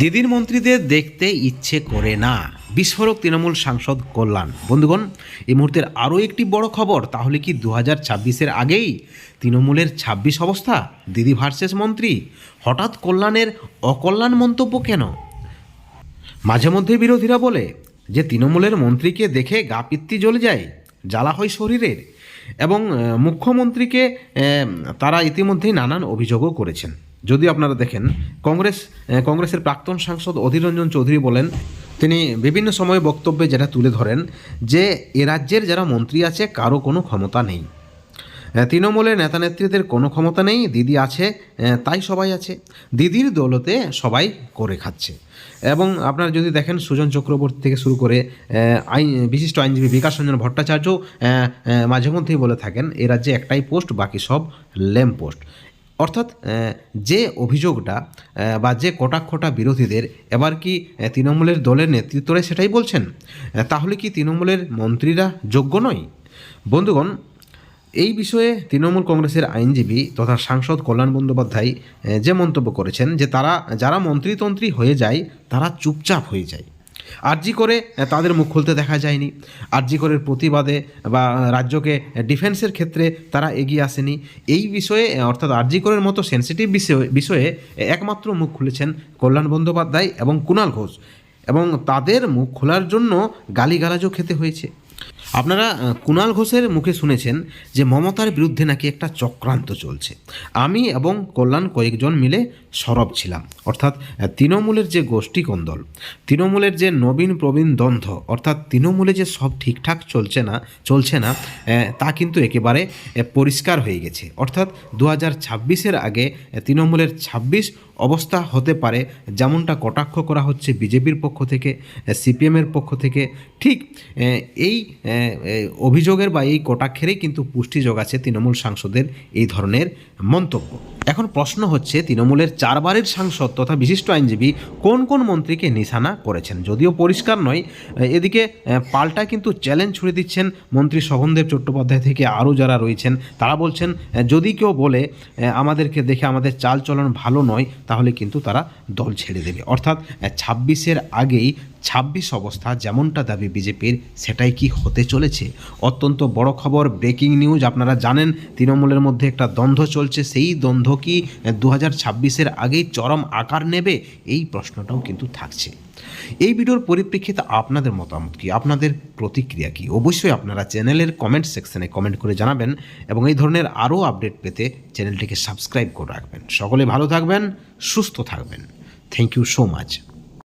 দিদির মন্ত্রীদের দেখতে ইচ্ছে করে না। বিস্ফোরক তৃণমূল সাংসদ কল্যাণ। বন্ধুগণ, এই মুহূর্তের আরও একটি বড় খবর, তাহলে কি দু হাজার ছাব্বিশের আগেই তৃণমূলের ছাব্বিশ অবস্থা? দিদি ভার্সেস মন্ত্রী, হঠাৎ কল্যাণের অকল্যাণ মন্তব্য কেন? মাঝে মধ্যে বিরোধীরা বলে যে তৃণমূলের মন্ত্রীকে দেখে গা পিত্তি জ্বলে যায়, জ্বালা হয় শরীরের। এবং মুখ্যমন্ত্রীকে তারা ইতিমধ্যেই নানান অভিযোগও করেছেন। যদি আপনারা দেখেন, কংগ্রেস কংগ্রেসের প্রাক্তন সাংসদ অধীর রঞ্জন চৌধুরী বলেন, তিনি বিভিন্ন সময় বক্তব্যে যেটা তুলে ধরেন যে এ রাজ্যের যারা মন্ত্রী আছে, কারও কোনো ক্ষমতা নেই। তৃণমূলের নেতা নেত্রীদের কোনো ক্ষমতা নেই, দিদি আছে তাই সবাই আছে। দিদির দৌলতে সবাই করে খাচ্ছে। এবং আপনারা যদি দেখেন, সুজন চক্রবর্তী থেকে শুরু করে আইন, বিশিষ্ট আইনজীবী বিকাশ রঞ্জন ভট্টাচার্য মাঝে মধ্যেই বলে থাকেন, এ রাজ্যে একটাই পোস্ট, বাকি সব ল্যাম্প পোস্ট অর্থাৎ যে অভিযোগটা বা যে কটাক্ষটা বিরোধীদের, এবার কি তৃণমূলের দলের নেতৃত্বরা সেটাই বলছেন? তাহলে কি তৃণমূলের মন্ত্রীরা যোগ্য নয় বন্ধুগণ, এই বিষয়ে তৃণমূল কংগ্রেসের আইনজীবী তথা সাংসদ কল্যাণ বন্দ্যোপাধ্যায় যে মন্তব্য করেছেন যে তারা, যারা মন্ত্রীতন্ত্রী হয়ে যায়, তারা চুপচাপ হয়ে যায়। আরজি করে তাদের মুখ খুলতে দেখা যায়নি। আরজি করের প্রতিবাদে বা রাজ্যকে ডিফেন্সের ক্ষেত্রে তারা এগিয়ে আসেনি। এই বিষয়ে অর্থাৎ আরজি করের মতো সেন্সিটিভ বিষয়ে বিষয়ে একমাত্র মুখ খুলেছেন কল্যাণ বন্দ্যোপাধ্যায় এবং কুণাল ঘোষ। এবং তাদের মুখ খোলার জন্য গালিগালাজও খেতে হয়েছে। আপনারা কুণাল ঘোষের মুখে শুনেছেন যে মমতার বিরুদ্ধে নাকি একটা চক্রান্ত চলছে। আমি এবং কল্যাণ কয়েকজন মিলে সরব ছিলাম। অর্থাৎ তৃণমূলের যে গোষ্ঠী কোন্দল, তৃণমূলের যে নবীন প্রবীণ দ্বন্দ্ব, অর্থাৎ তৃণমূলে যে সব ঠিকঠাক চলছে না চলছে না তা কিন্তু একেবারে পরিষ্কার হয়ে গেছে। অর্থাৎ দু হাজার ছাব্বিশের আগে তৃণমূলের ছাব্বিশ অবস্থা হতে পারে যেমনটা কটাক্ষ করা হচ্ছে বিজেপির পক্ষ থেকে সিপিএমের পক্ষ থেকে। ঠিক এই অভিযোগের বা এই কটাক্ষেরই কিন্তু পুষ্টি যোগাচ্ছে তৃণমূল সাংসদের এই ধরনের মন্তব্য। এখন প্রশ্ন হচ্ছে, তৃণমূলের চারবারের সাংসদ তথা বিশিষ্ট আইনজীবী কোন কোন মন্ত্রীকে নিশানা করেছেন? যদিও পরিষ্কার নয়, এদিকে পাল্টা কিন্তু চ্যালেঞ্জ ছুড়ে দিচ্ছেন মন্ত্রী শোভনদেব চট্টোপাধ্যায় থেকে আরও যারা রয়েছেন, তারা বলছেন যদি কেউ বলে আমাদেরকে দেখে আমাদের চাল চলন ভালো নয়, তাহলে কিন্তু তারা দল ছেড়ে দেবে। অর্থাৎ ছাব্বিশের আগেই ছাব্বিশ অবস্থা যেমনটা দাবি বিজেপির, সেটাই কি হতে চলেছে? অত্যন্ত বড় খবর ব্রেকিং নিউজ আপনারা জানেন, তৃণমূলের মধ্যে একটা দ্বন্দ্ব চলছে। সেই দ্বন্দ্ব কি দু হাজার আগেই চরম আকার নেবে? এই প্রশ্নটাও কিন্তু থাকছে। এই ভিডিওর পরিপ্রেক্ষিতে আপনাদের মতামত কি? আপনাদের প্রতিক্রিয়া কি? অবশ্যই আপনারা চ্যানেলের কমেন্ট সেকশনে কমেন্ট করে জানাবেন এবং এই ধরনের আরও আপডেট পেতে চ্যানেলটিকে সাবস্ক্রাইব করে রাখবেন। সকলে ভালো থাকবেন, সুস্থ থাকবেন। Thank you so much